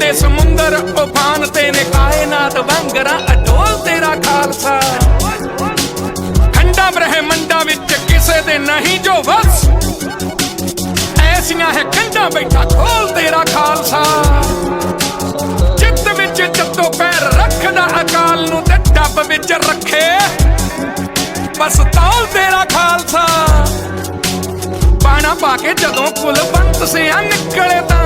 ਤੇ ਸਮੁੰਦਰ ਉਫਾਨ ਤੇ ਨੇ ਕਾਇਨਾਤ ਵਾਂਗਰਾ ਅਡੋਲ ਤੇਰਾ ਖਾਲਸਾ। ਖੰਡਾ ਬ੍ਰਹਿਮੰਡਾਂ ਵਿੱਚ ਕਿਸੇ ਦੇ ਨਹੀਂ ਜੋ ਵਸ। ਐਸੀਆਂ ਹੈ ਕੰਡਾਂ ਬੈਠਾ ਖੋਲ ਤੇਰਾ ਖਾਲਸਾ। ਚਿੱਤ ਵਿੱਚ ਜੱਤੋ ਪੈਰ ਰੱਖਦਾ ਅਕਾਲ ਨੂੰ ਤੇ ਡੱਬ ਵਿੱਚ ਰੱਖੇ। ਬਸ ਤੌਲ ਤੇਰਾ ਖਾਲਸਾ। ਬਾਣਾ ਪਾ ਕੇ ਜਦੋਂ ਕੁਲਵੰਤ ਸਿਆ ਨਿਕਲੇ ਤਾਂ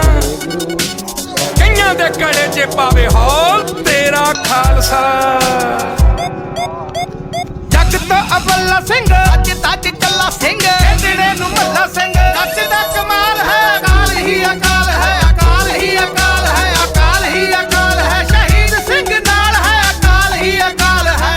ਕਈਆਂ ਦੇ ਕੜੇ 'ਚ ਪਾਵੇ ਹੌਲ ਤੇਰਾ ਖਾਲਸਾ। ਜੱਗ ਤੋਂ ਅਬੱਲਾ ਸਿੰਘ। ਅੱਜ ਤੱਕ ਚੱਲਾ ਸਿੰਘ। ਜਿਹੜੇ ਨੂੰ ਮੱਲਾ ਸਿੰਘ। ਅੱਜ ਦਾ ਕਮਾਲ ਹੈ ਅਕਾਲ ਹੀ ਅਕਾਲ ਹੈ ਅਕਾਲ ਹੀ ਅਕਾਲ ਹੈ ਅਕਾਲ ਹੀ ਅਕਾਲ ਹੈ। ਸ਼ਹੀਦ ਸਿੰਘ ਨਾਲ ਹੈ ਅਕਾਲ ਹੀ ਅਕਾਲ ਹੈ।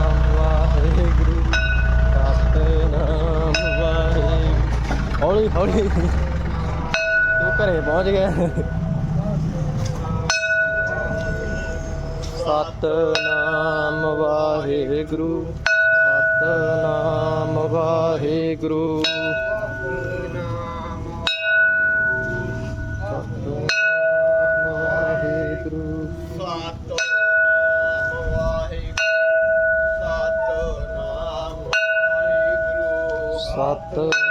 ਹੌਲੀ ਹੌਲੀ ਤੂੰ ਘਰੇ ਪਹੁੰਚ ਗਿਆ ਸਤਨਾਮ ਵਾਹਿਗੁਰੂ ਸਤਨਾਮ ਵਾਹਿਗੁਰੂ ਸਤਨਾਮ